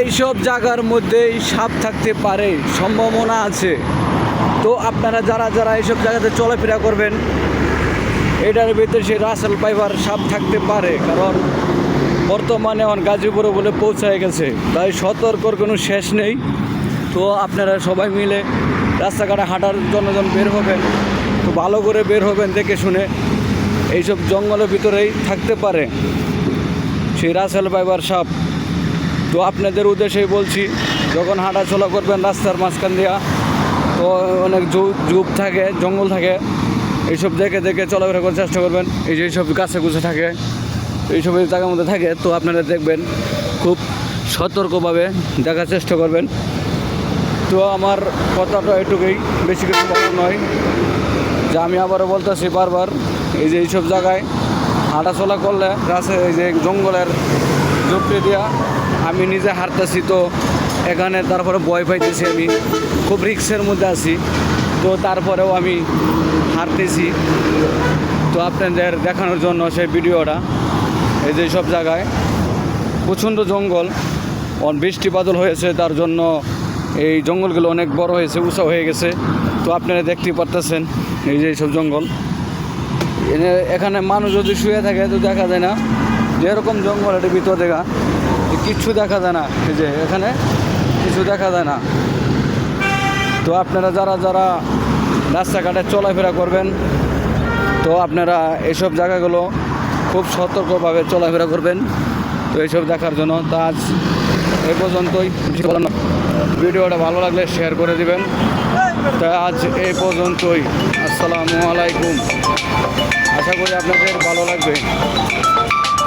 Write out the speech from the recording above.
এইসব জায়গার মধ্যেই সাপ থাকতে পারে, সম্ভাবনা আছে। তো আপনারা যারা যারা এইসব জায়গাতে চলাফেরা করবেন, এটার ভিতরে সেই রাসেল পাইবার সাপ থাকতে পারে, কারণ বর্তমানে এখন গাজীপুরে বলে পৌঁছায় গেছে। তাই সতর্কর কোনো শেষ নেই। তো আপনারা সবাই মিলে রাস্তাঘাটে হাঁটার জন্য যখন বের হবেন, তো ভালো করে বের হবেন দেখে শুনে। এইসব জঙ্গলের ভিতরেই থাকতে পারে। সেই রাসেল পাইবার সাপ তো আপনাদের উদ্দেশ্যেই বলছি, যখন হাঁটা চলা করবেন রাস্তার মাঝখান দিয়া, তো অনেক জুপ থাকে, জঙ্গল থাকে, এইসব দেখে দেখে চলাফেরা করার চেষ্টা করবেন। এই যে এইসব গাছে গুছে থাকে, এইসব এই জায়গার মধ্যে থাকে, তো আপনারা দেখবেন খুব সতর্কভাবে দেখার চেষ্টা করবেন। তো আমার কথাটা এটুকুই, বেশি কিছু বলার নয়। যে আমি আবারও বলতেছি বারবার, এই যে এইসব জায়গায় হাঁটাচলা করলে, রাস্তায় এই যে জঙ্গলের ঝুঁকড়ে দিয়া আমি নিজে হাঁটতেছি, তো এখানে তারপরে ভয় পাইতেছি আমি। খুব রিক্সের মধ্যে আছি, তো তারপরেও আমি হাঁটতেছি। তো আপনাদের দেখানোর জন্য সেই ভিডিওটা, এই যে সব জায়গায়। প্রচণ্ড জঙ্গল বৃষ্টি বাদল হয়েছে, তার জন্য এই জঙ্গলগুলো অনেক বড় হয়েছে, উঁচা হয়ে গেছে। তো আপনারা দেখতেই পারতেছেন, এই যে এইসব জঙ্গল। এখানে মানুষ যদি শুয়ে থাকে, তো দেখা যায় না। যেরকম জঙ্গল এটা ভিতর দেখা কিচ্ছু দেখা যায় না। এই যে এখানে কিছু দেখা যায় না। তো আপনারা যারা যারা রাস্তাঘাটে চলাফেরা করবেন, তো আপনারা এইসব জায়গাগুলো খুব সতর্কভাবে চলাফেরা করবেন। তো এইসব দেখার জন্য তো আজ এই পর্যন্তই। ভিডিওটা ভালো লাগলে শেয়ার করে দিবেন। তো আজ এই পর্যন্তই। আসসালামু আলাইকুম। আশা করি আপনাদের ভালো লাগবে।